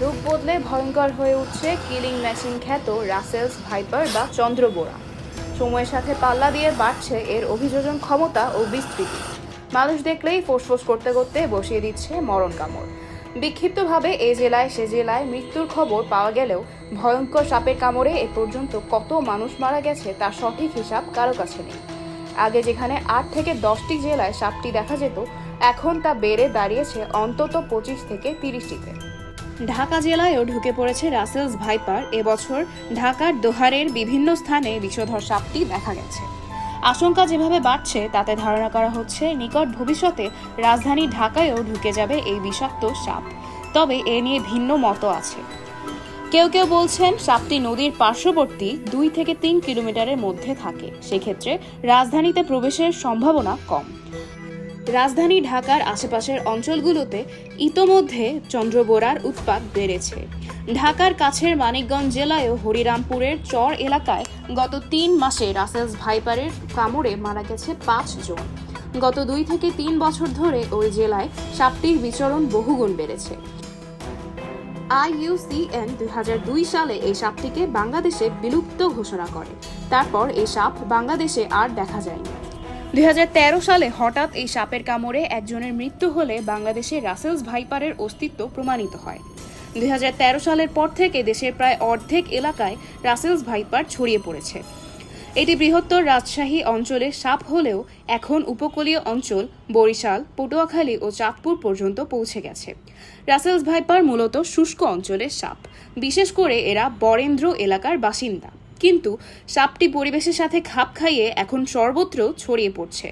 রূপ বদলে ভয়ঙ্কর হয়ে উঠছে কিলিং মেশিন খ্যাত রাসেলস ভাইপার বা চন্দ্রবোরা। সময়ের সাথে পাল্লা দিয়ে বাড়ছে এর অভিযোজন ক্ষমতা ও বিস্তৃতি। মানুষ দেখলেই ফোসফোস করতে করতে বসিয়ে দিচ্ছে মরণ কামড়। বিক্ষিপ্তভাবে এ জেলায় সে জেলায় মৃত্যুর খবর পাওয়া গেলেও ভয়ঙ্কর সাপের কামড়ে এ পর্যন্ত কত মানুষ মারা গেছে তার সঠিক হিসাব কারও কাছে নেই। আগে যেখানে আট থেকে দশটি জেলায় সাপটি দেখা যেত, এখন তা বেড়ে দাঁড়িয়েছে অন্তত পঁচিশ থেকে তিরিশটিতে। ঢাকা জেলায়ও ঢুকে পড়েছে রাসেলস ভাইপার। এবছর ঢাকার দোহারের বিভিন্ন স্থানে বিষধর সাপটি দেখা গেছে। আশঙ্কা যেভাবে বাড়ছে, তাতে ধারণা করা হচ্ছে নিকট ভবিষ্যতে রাজধানী ঢাকায়ও ঢুকে যাবে এই বিষাক্ত সাপ। তবে এ নিয়ে ভিন্ন মত আছে। কেউ কেউ বলছেন সাপটি নদীর পার্শ্ববর্তী দুই থেকে তিন কিলোমিটারের মধ্যে থাকে। সেক্ষেত্রে রাজধানীতে প্রবেশের সম্ভাবনা কম। রাজধানী ঢাকার আশেপাশের অঞ্চলগুলোতে ইতোমধ্যে চন্দ্রবোরার উৎপাত বেড়েছে। ঢাকার কাছের মানিকগঞ্জ জেলায়ও হরিরামপুরের চর এলাকায় গত তিন মাসে রাসেলস ভাইপারের কামড়ে মারা গেছে পাঁচ জন। গত দুই থেকে তিন বছর ধরে ওই জেলায় সাপটির বিচরণ বহুগুণ বেড়েছে। আইইউসিএন দুই সালে এই সাপটিকে বাংলাদেশে বিলুপ্ত ঘোষণা করে। তারপর এই সাপ বাংলাদেশে আর দেখা যায়নি। দুই হাজার তেরো সালে হঠাৎ এই সাপের কামড়ে একজনের মৃত্যু হলে বাংলাদেশে রাসেলস ভাইপারের অস্তিত্ব প্রমাণিত হয়। দুই হাজার তেরো সালের পর থেকে দেশের প্রায় অর্ধেক এলাকায় রাসেলস ভাইপার ছড়িয়ে পড়েছে। এটি বৃহত্তর রাজশাহী অঞ্চলে সাপ হলেও এখন উপকূলীয় অঞ্চল বরিশাল, পটুয়াখালী ও চাঁদপুর পর্যন্ত পৌঁছে গেছে। রাসেলস ভাইপার মূলত শুষ্ক অঞ্চলের সাপ। বিশেষ করে এরা বরেন্দ্র এলাকার বাসিন্দা। কিন্তু সাপটি পরিবেশের সাথে খাপ খাইয়ে এখন সর্বত্র ছড়িয়ে পড়ছে।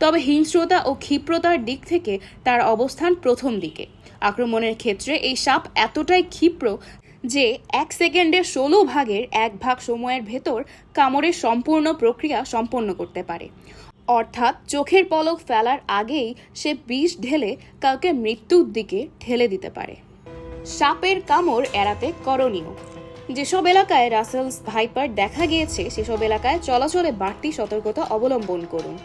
তবে হিংস্রতা ও ক্ষিপ্রতার দিক থেকে তার অবস্থান প্রথম দিকে। আক্রমণের ক্ষেত্রে এই সাপ এতটাই ক্ষিপ্র যে এক সেকেন্ডের ষোলো ভাগের এক ভাগ সময়ের ভেতর কামড়ের সম্পূর্ণ প্রক্রিয়া সম্পন্ন করতে পারে। অর্থাৎ চোখের পলক ফেলার আগেই সে বিষ ঢেলে কাউকে মৃত্যুর দিকে ঠেলে দিতে পারে। সাপের কামড় এড়াতে করণীয়। যেসব এলাকায় রাসেলস ভাইপার দেখা গিয়েছে, সেসব এলাকায় চলাচলে বাড়তি সতর্কতা অবলম্বন করুন।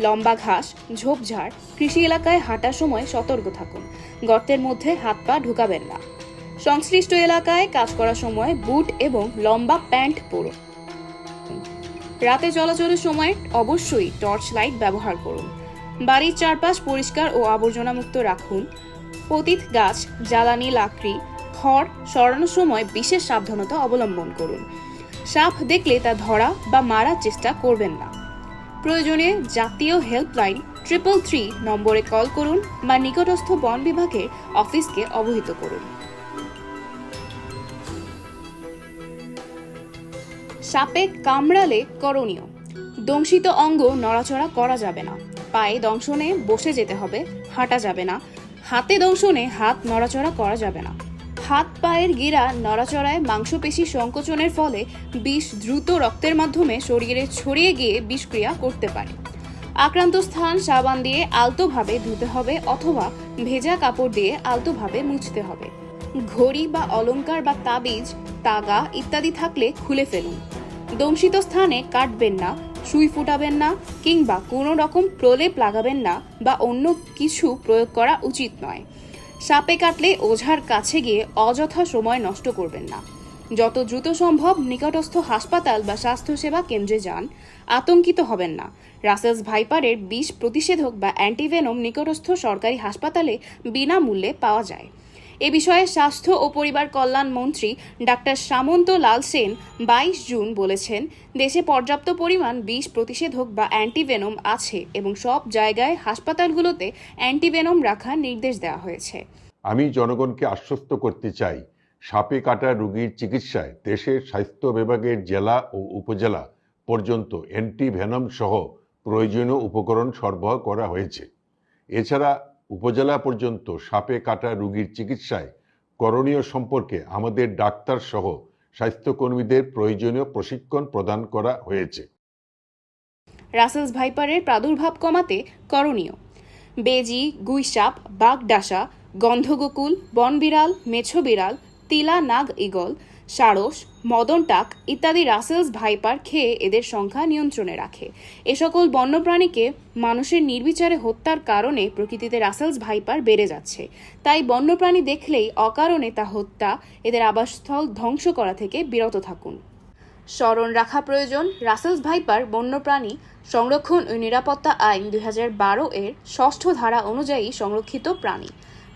লম্বা ঘাস, ঝোপঝাড়, কৃষি এলাকায় হাঁটার সময় সতর্ক থাকুন। গর্তের মধ্যে হাত পা ঢুকাবেন না। সংশ্লিষ্ট এলাকায় কাজ করার সময় বুট এবং লম্বা প্যান্ট পরুন। রাতে চলাচলের সময় অবশ্যই টর্চ লাইট ব্যবহার করুন। বাড়ির চারপাশ পরিষ্কার ও আবর্জনামুক্ত রাখুন। পতিত গাছ, জ্বালানি, লাকড়ি খড় সরানোর সময় বিশেষ সাবধানতা অবলম্বন করুন। সাপ দেখলে তা ধরা বা মারার চেষ্টা করবেন না। প্রয়োজনে জাতীয় হেল্পলাইন ট্রিপল থ্রি নম্বরে কল করুন বা নিকটস্থ বন বিভাগের অফিসকে অবহিত করুন। সাপে কামড়ালে করণীয়। দংশিত অঙ্গ নড়াচড়া করা যাবে না। পায়ে দংশনে বসে যেতে হবে, হাঁটা যাবে না। হাতে দংশনে হাত নড়াচড়া করা যাবে না। হাত পায়ের গিরা নড়াচড়ায় মাংসপেশি সংকোচনের ফলে বিষ দ্রুত রক্তের মাধ্যমে শরীরে ছড়িয়ে গিয়ে বিষক্রিয়া করতে পারে। আক্রান্ত স্থান সাবান দিয়ে আলতোভাবে ধুতে হবে অথবা ভেজা কাপড় দিয়ে আলতোভাবে মুছতে হবে। ঘড়ি বা অলংকার বা তাবিজ, তাগা ইত্যাদি থাকলে খুলে ফেলুন। দংশিত স্থানে কাটবেন না, সুই ফুটাবেন না কিংবা কোনো রকম প্রলেপ লাগাবেন না বা অন্য কিছু প্রয়োগ করা উচিত নয়। সাপে কাটলে ওঝার কাছে গিয়ে অযথা সময় নষ্ট করবেন না। যত দ্রুত সম্ভব নিকটস্থ হাসপাতাল বা স্বাস্থ্যসেবা কেন্দ্রে যান। আতঙ্কিত হবেন না। রাসেলস ভাইপারের বিষ প্রতিষেধক বা অ্যান্টিভেনম নিকটস্থ সরকারি হাসপাতালে বিনামূল্যে পাওয়া যায়। এ বিষয়ে স্বাস্থ্য ও পরিবার কল্যাণ মন্ত্রী ডাক্তার সামন্ত লাল সেন বাইশ জুন বলেছেন, দেশে পর্যাপ্ত পরিমাণ বিষ প্রতিষেধক বা অ্যান্টিভেনম আছে এবং সব জায়গায় হাসপাতালগুলোতে অ্যান্টিভেনম রাখার নির্দেশ দেওয়া হয়েছে। আমি জনগণকে আশ্বস্ত করতে চাই, সাপে কাটা রোগীর চিকিৎসায় দেশের স্বাস্থ্য বিভাগের জেলা ও উপজেলা পর্যন্ত অ্যান্টিভেনম সহ প্রয়োজনীয় উপকরণ সরবরাহ করা হয়েছে। এছাড়া উপজেলা পর্যন্ত সাপে কাটা রোগীর চিকিৎসায় করণীয় সম্পর্কে আমাদের ডাক্তার সহ স্বাস্থ্যকর্মীদের প্রয়োজনীয় প্রশিক্ষণ প্রদান করা হয়েছে। রাসেলস ভাইপারের প্রাদুর্ভাব কমাতে করণীয়। বেজি, গুইসাপ, বাগডাসা, গন্ধগোকুল, বনবিড়াল মেছো বিড়াল তিলা, নাগ ইগল সারস মদনটাক ইত্যাদি রাসেলস ভাইপার খেয়ে এদের সংখ্যা নিয়ন্ত্রণে রাখে। এ সকল বন্যপ্রাণীকে মানুষের নির্বিচারে হত্যার কারণে প্রকৃতিতে রাসেলস ভাইপার বেড়ে যাচ্ছে। তাই বন্যপ্রাণী দেখলেই অকারণে তা হত্যা, এদের আবাসস্থল ধ্বংস করা থেকে বিরত থাকুন। স্মরণ রাখা প্রয়োজন, রাসেলস ভাইপার বন্যপ্রাণী সংরক্ষণ ও নিরাপত্তা আইন দুই হাজার বারো এর ষষ্ঠ ধারা অনুযায়ী সংরক্ষিত প্রাণী।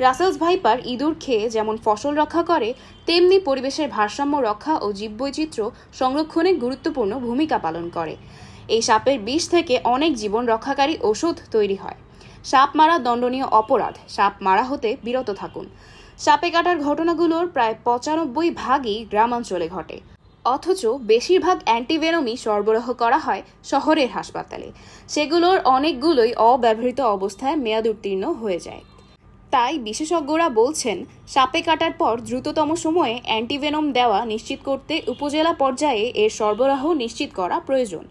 রাসেলস ভাইপার ইঁদুর খেয়ে যেমন ফসল রক্ষা করে, তেমনি পরিবেশের ভারসাম্য রক্ষা ও জীববৈচিত্র্য সংরক্ষণে গুরুত্বপূর্ণ ভূমিকা পালন করে। এই সাপের বিষ থেকে অনেক জীবন রক্ষাকারী ওষুধ তৈরি হয়। সাপ মারা দণ্ডনীয় অপরাধ। সাপ মারা হতে বিরত থাকুন। সাপে কাটার ঘটনাগুলোর প্রায় পঁচানব্বই ভাগই গ্রামাঞ্চলে ঘটে। অথচ বেশিরভাগ অ্যান্টিভেনমই সরবরাহ করা হয় শহরের হাসপাতালে। সেগুলোর অনেকগুলোই অব্যবহৃত অবস্থায় মেয়াদ উত্তীর্ণ হয়ে যায়। তাই বিশেষজ্ঞরা বলছেন, সাপে কাটার পর দ্রুততম সময়ে অ্যান্টিভেনম দেওয়া নিশ্চিত করতে উপজেলা পর্যায়ে এর সরবরাহ নিশ্চিত করা প্রয়োজন।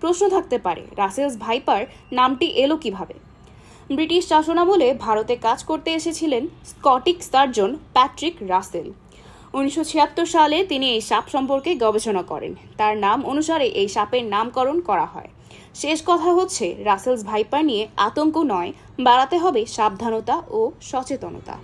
প্রশ্ন থাকতে পারে, রাসেলস ভাইপার নামটি এলো কীভাবে? ব্রিটিশ শাসনামলে ভারতে কাজ করতে এসেছিলেন স্কটিক সার্জন প্যাট্রিক রাসেল। উনিশশো ছিয়াত্তর সালে তিনি এই সাপ সম্পর্কে গবেষণা করেন। তার নাম অনুসারে এই সাপের নামকরণ করা হয়। শেষ কথা হচ্ছে রাসেলস ভাইপার নিয়ে আতঙ্ক নয় বাড়াতে হবে সাবধানতা ও সচেতনতা।